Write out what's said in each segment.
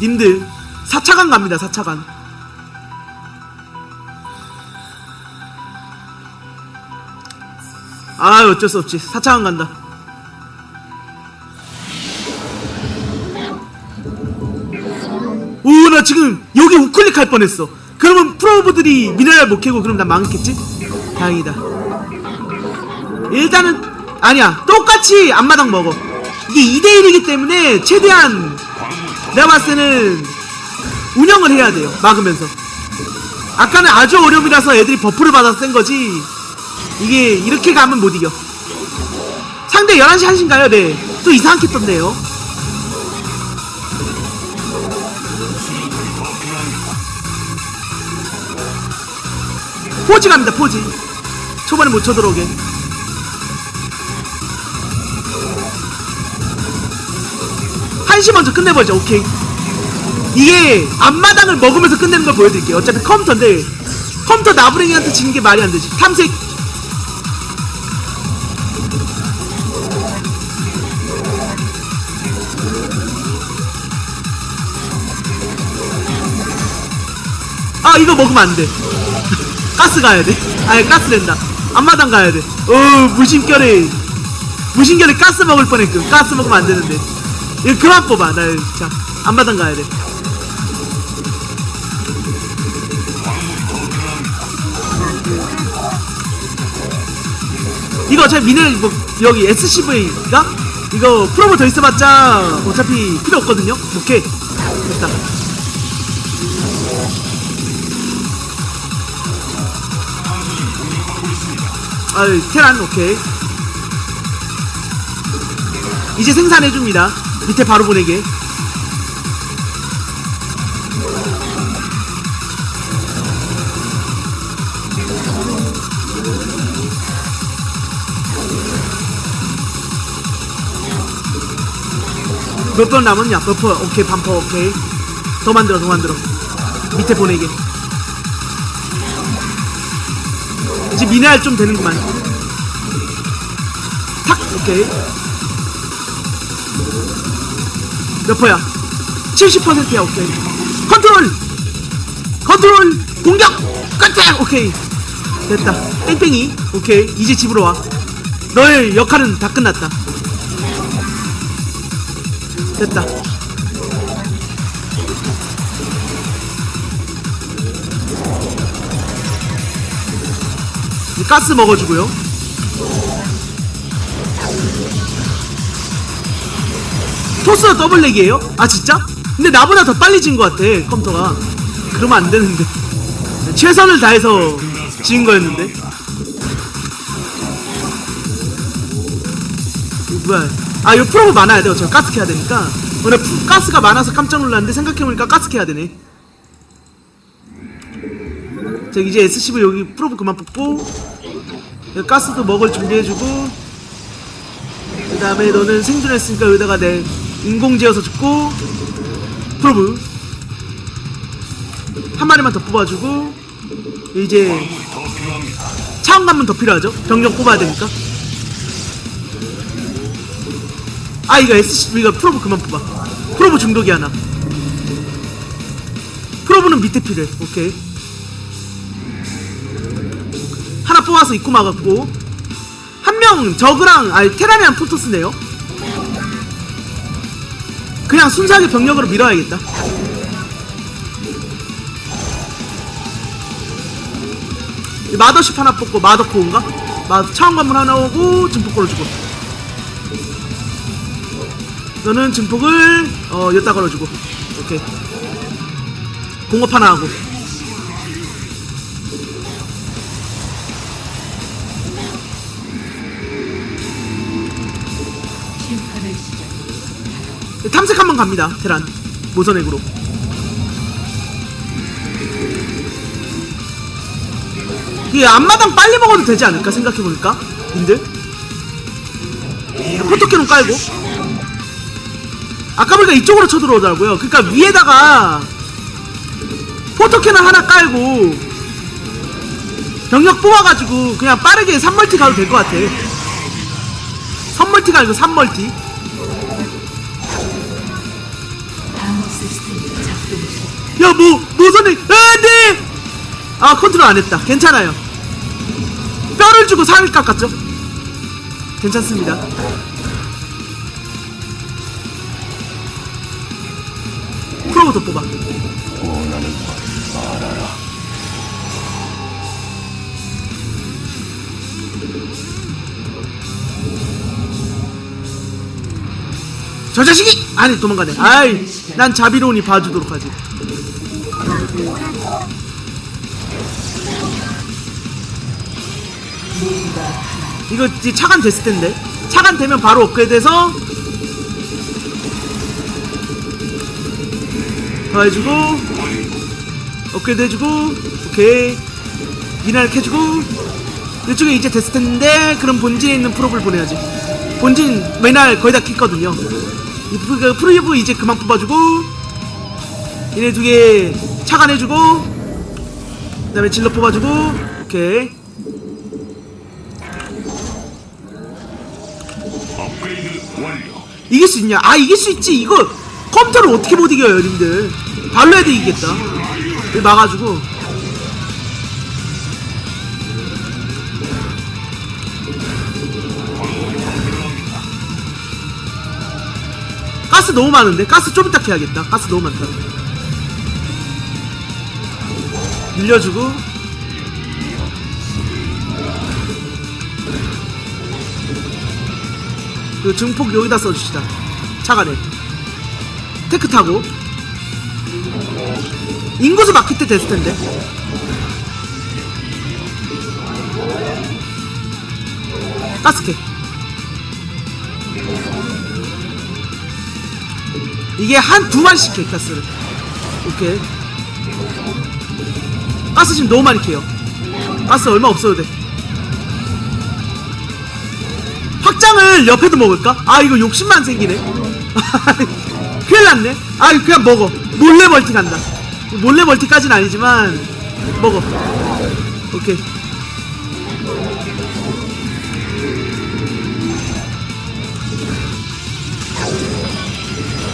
님들 4차관 갑니다 4차관. 아 어쩔 수 없지. 4차관 간다. 오 나 지금 여기 우클릭 할 뻔했어. 그러면 프로브들이 미네랄 못 캐고 그럼 나 망했겠지? 다행이다. 일단은 아니야. 똑같이 앞마당 먹어. 이게 2대1이기 때문에 최대한 내가 봤을 때는 운영을 해야 돼요 막으면서. 아까는 아주 어려움이라서 애들이 버프를 받아서 센 거지 이게 이렇게 가면 못 이겨. 상대 11시 1시인가요? 네 또 이상하게 떴네요. 포지 갑니다 포지 초반에 못 쳐들어오게 한시 먼저 끝내보자 오케이. 이게 앞마당을 먹으면서 끝내는 걸 보여드릴게요. 어차피 컴퓨터인데 컴퓨터 나부랭이한테 지는 게 말이 안 되지. 탐색. 아 이거 먹으면 안돼. 가스 가야 돼. 아니 가스 된다. 앞마당 가야 돼 어 무심결에. 무심결에 가스 먹을 뻔했고 가스 먹으면 안 되는데 이거 그만 뽑아. 나자 앞마당 가야 돼. 이거 어차피 미네 뭐 여기 SCV가 이거 프로모 더 있어봤자 어차피 필요 없거든요. 오케이. 됐다. 아유 테란 오케이. 이제 생산해줍니다 밑에 바로 보내게. 몇번 남았냐? 버퍼 오케이 반퍼 오케이. 더 만들어 더 만들어. 밑에 보내게. 이제 미네랄 좀 되는구만. 탁 오케이 몇 퍼야? 70%야 오케이. 컨트롤! 컨트롤! 공격! 깜짝 오케이. 됐다. 뺑뺑이. 오케이. 이제 집으로 와. 너의 역할은 다 끝났다. 됐다. 가스 먹어주고요 토스가 더블렉이에요? 아 진짜? 근데 나보다 더 빨리 진 것 같아 컴퓨터가. 그러면 안 되는데. 최선을 다해서 지은 거였는데. 뭐야. 아 이거 프로브 많아야 돼요. 저 가스 캐야 되니까. 오늘 푸- 가스가 많아서 깜짝 놀랐는데 생각해보니까 가스 캐야 되네. 자 이제 SCV 여기 프로브 그만 뽑고 가스도 먹을 준비해주고 그 다음에 너는 생존했으니까 여기다가 내 인공지어서 죽고 프로브 한 마리만 더 뽑아주고 이제 차원 관문 더 필요하죠? 병력 뽑아야 되니까. 아 이거 SCV가 프로브 그만 뽑아. 프로브 중독이 하나. 프로브는 밑에 필요해. 오케이. 하나 뽑아서 입구 막았고. 한 명 저그랑 아니 테란이랑 포토스네요 그냥 순수하게 병력으로 밀어야겠다. 이 마더십 하나 뽑고 마더코인가? 마 차원 관문 하나 오고 증폭으로 주고. 너는 증폭을 어 여기다 걸어주고. 오케이. 공업 하나 하고 탐색 한번 갑니다 테란. 모선액으로. 이게 앞마당 빨리 먹어도 되지 않을까 생각해보니까? 님들? 포토캐논 깔고. 아까 보니까 이쪽으로 쳐들어오더라고요. 그러니까 위에다가 포토캐논 하나 깔고 병력 뽑아가지고 그냥 빠르게 3멀티 가도 될 것 같아. 선멀티가 아니고 3멀티 야, 뭐, 모선이, 안 돼! 아, 컨트롤 안 했다. 괜찮아요. 뼈를 주고 3일 깎았죠? 괜찮습니다. 프로부터 뽑아. 저 자식이! 아니, 도망가네. 아이, 난 자비로운이 봐주도록 하지. 이거 이제 차관 됐을 텐데. 차관 되면 바로 업그레이드해서 더 해주고 업그레이드 해주고 오케이. 미나를 캐주고. 이쪽에 이제 됐을 텐데 그럼 본진에 있는 프로브를 보내야지. 본진 맨날 거의 다 프- 그 프로브 이제 그만 뽑아주고 얘네 두개 차관해주고 그 다음에 질러 뽑아주고 오케이. 이길 수 있냐? 아 이길 수 있지 이거 컴퓨터를 어떻게 못 이겨요 여러분들 발로 해도 이기겠다 막아주고 가스 너무 많은데? 가스 좀 이따 캐야겠다 가스 너무 많다 늘려주고. 그 증폭 여기다 써주시다. 차가네 테크 타고. 인구수 막힐 때 됐을 텐데. 가스캐 이게 한 두 마리씩 캐 가스를. 오케이 가스 지금 너무 많이 캐요. 가스 얼마 없어도 돼. 확장을 옆에도 먹을까? 아 이거 욕심만 생기네. 큰일 났네. 아 이거 그냥 먹어. 몰래 멀티 간다. 몰래 멀티까지는 아니지만 먹어. 오케이.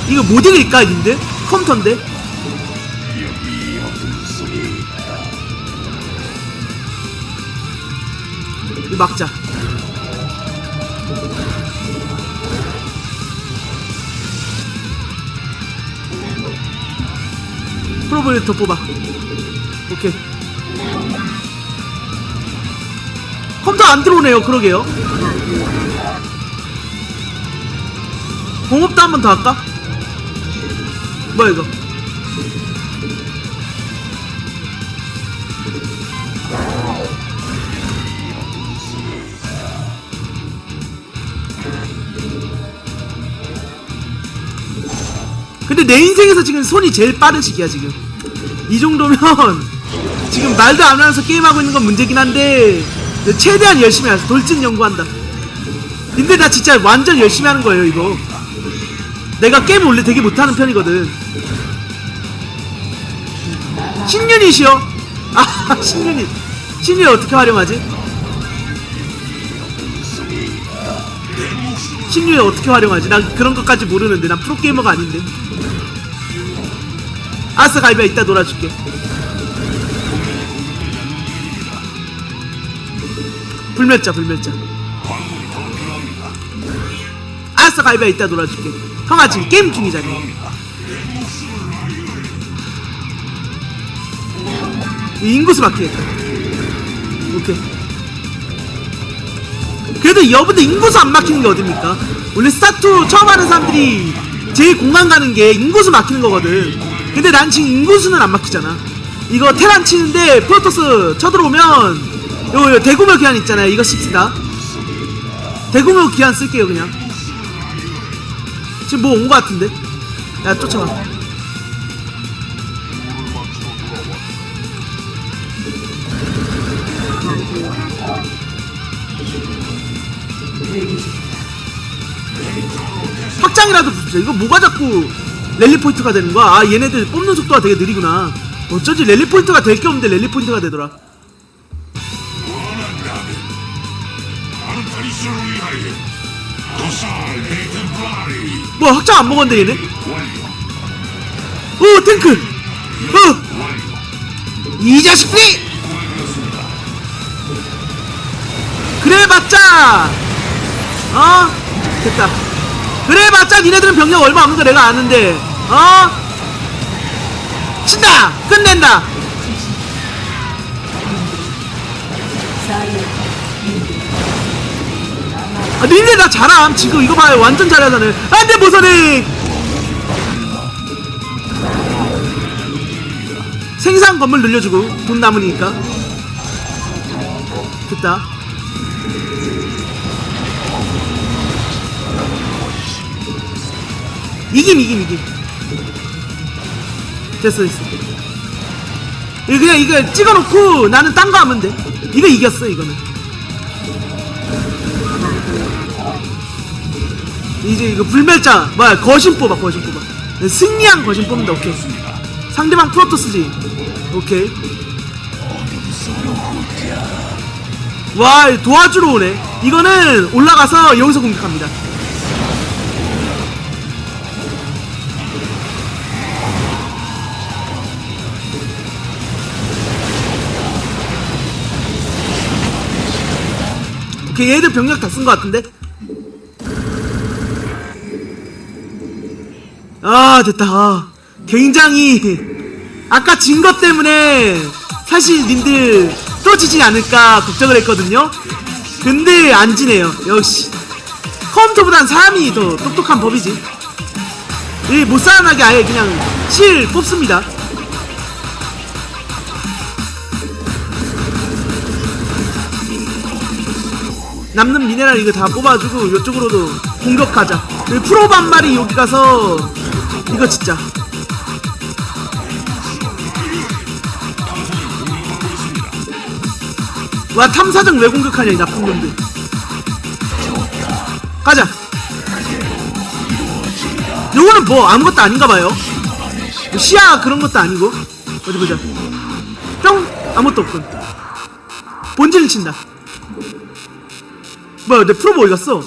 이거 못 이길까 님들? 컴퓨터인데 막자. 프로브를 더 뽑아. 오케이. 컴퓨터 안 들어오네요. 그러게요. 공업도 한 번 더 할까? 뭐야 이거 근데 내 인생에서 지금 손이 제일 빠른 시기야 지금. 이 정도면 지금 말도 안 하면서 게임하고 있는 건 문제긴 한데 최대한 열심히 해서 돌진 연구한다. 근데 나 진짜 완전 열심히 하는 거예요 이거. 내가 게임 원래 되게 못하는 편이거든. 신유닛이요? 아 신유닛. 신유닛 어떻게 활용하지? 신유닛 어떻게 활용하지? 난 그런 것까지 모르는데 난 프로게이머가 아닌데. 아싸 갈비야 이따 놀아줄게. 불멸자 불멸자. 아싸 갈비야 이따 놀아줄게. 형아 지금 게임 중이잖아. 이 인구수 막히겠다. 오케이 그래도 여러분들 인구수 안 막히는 게 어딥니까? 원래 스타트 처음 하는 사람들이 제일 공감 가는 게 인구수 막히는 거거든. 근데 난 지금 인구수는 안 막히잖아. 이거 테란 치는데 프로토스 쳐들어오면 요, 요 대구묘 기한 있잖아요. 이거 씁시다. 대구묘 기한 쓸게요 그냥. 지금 뭐 온 거 같은데? 야 쫓아가 확장이라도 붙여 이거 뭐가 자꾸 랠리 포인트가 되는 거야? 아 얘네들 뽑는 속도가 되게 느리구나. 어쩐지 랠리 포인트가 될 게 없는데 랠리 포인트가 되더라. 뭐 확장 안 먹었는데 얘네. 오 탱크! 어이 자식들이! 그래봤자! 어? 됐다 그래봤자 니네들은 병력 얼마 없는 거 내가 아는데. 어? 친다! 끝낸다! 아, 니네 나 잘함. 지금 이거 봐요. 완전 잘하잖아요. 안돼 모선이 생산 건물 늘려주고 돈 남으니까. 됐다 이김 이김 이김. 됐어 됐어. 이거 그냥 이거 찍어놓고 나는 딴 거 하면 돼. 이거 이겼어 이거는. 이제 이거 불멸자 뭐야 거신 뽑아 거신 뽑아. 승리한 거신 뽑는다 오케이. 상대방 프로토스지. 오케이. 와 도와주러 오네. 이거는 올라가서 여기서 공격합니다 오케이 얘들 병력 다 쓴 것 같은데? 아 됐다. 아, 굉장히 아까 진 것 때문에 사실 님들 또 지지 않을까 걱정을 했거든요. 근데 안 지네요. 역시. 컴퓨터보단 사람이 더 똑똑한 법이지. 이 못살아나게 아예 그냥 실 뽑습니다 남는 미네랄 이거 다 뽑아주고 이쪽으로도 공격하자. 프로 반말이 여기 가서 이거 진짜. 와 탐사정 왜 공격하냐 이 나쁜 놈들. 가자. 요거는 뭐 아무것도 아닌가 봐요. 뭐 시야 그런 것도 아니고. 어디 보자. 뿅! 아무것도 없군. 본질을 친다 뭐야 내 프로모 어디 갔어?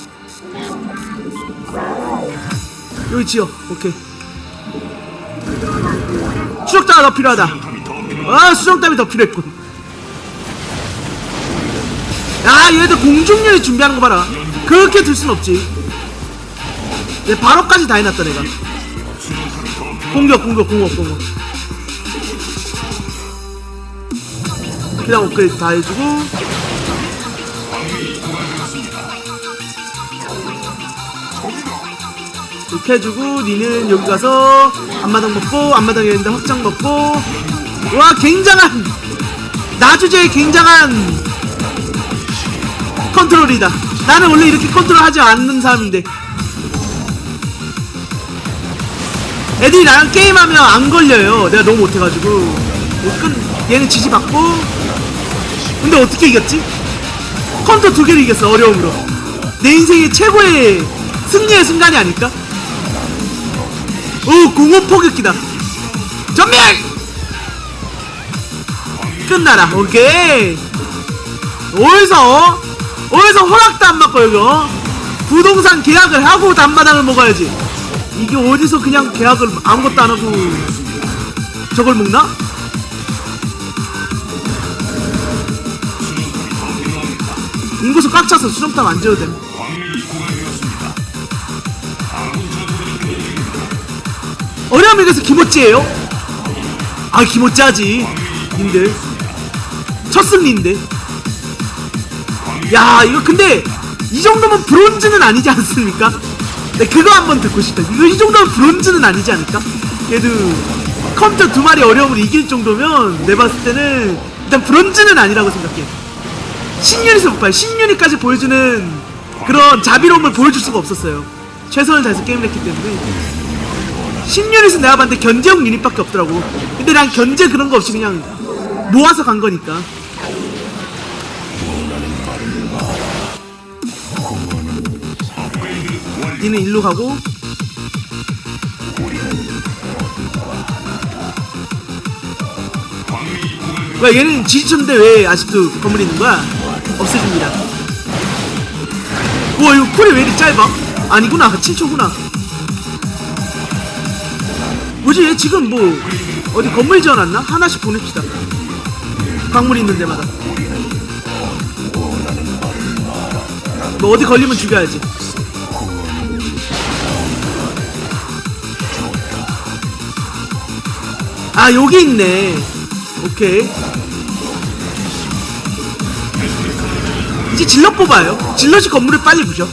여기 지어. 오케이. 수족자가 더 필요하다. 아 수정땀이 더 필요했군. 야 얘들 공중률이 준비하는 거 봐라. 그렇게 들 순 없지. 내 바로까지 다 해놨다 내가. 공격 공격 공격 공격. 그냥 업그레이드 다 해주고 이렇게 해주고 니는 여기 가서 앞마당 먹고 앞마당에 있는데 확장 먹고. 와 굉장한! 나주제의 굉장한 컨트롤이다. 나는 원래 이렇게 컨트롤 하지 않는 사람인데. 애들이 나랑 게임하면 안 걸려요. 내가 너무 못해가지고. 뭐 끝, 얘는 지지받고. 근데 어떻게 이겼지? 컨터 두 개를 이겼어 어려움으로. 내 인생의 최고의 승리의 순간이 아닐까? 오 공업 포격기다. 전멸 끝나라 오케이. 어디서 어디서 허락도 안 받고 여기 어? 부동산 계약을 하고 단마당을 먹어야지. 이게 어디서 그냥 계약을 아무것도 안 하고 저걸 먹나? 인구수 꽉 차서 수정탑 안 지어도 돼 어려움이 그래서 기모찌예요? 아 기모찌하지. 님들. 첫 승리인데 야 이거 근데 이 정도면 브론즈는 아니지 않습니까? 네 그거 한번 듣고 싶다 이거 이 정도면 브론즈는 아니지 않을까? 얘도 컴퓨터 두 마리 어려움을 이길 정도면 내 봤을 때는 일단 브론즈는 아니라고 생각해 신유닛을 못 봐요. 신유닛까지 보여주는 그런 자비로움을 보여줄 수가 없었어요. 최선을 다해서 게임을 했기 때문에 신유닛은 내가 봤는데 견제용 유닛밖에 없더라고. 근데 난 견제 그런 거 없이 그냥 모아서 간 거니까. 니는 일로 가고. 왜 얘는 지지쳤는데 왜 아직도 건물이 있는 거야? 없애줍니다. 우와 이거 콜이 왜 이렇게 짧아? 아니구나 7초구나 뭐지? 지금 뭐 어디 건물 지어놨나? 하나씩 보냅시다. 광물 있는 데마다. 뭐 어디 걸리면 죽여야지. 아 여기 있네. 오케이. 이제 질럿 뽑아요. 질럿이 건물을 빨리 부셔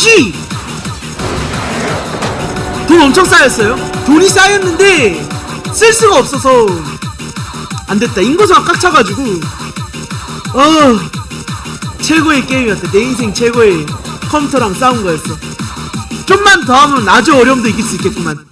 GG! 돈 엄청 쌓였어요. 돈이 쌓였는데 쓸 수가 없어서 안 됐다. 인구수가 꽉 차가지고 어 최고의 게임이었다. 내 인생 최고의 컴퓨터랑 싸운 거였어. 좀만 더 하면 아주 어려움도 이길 수 있겠구만.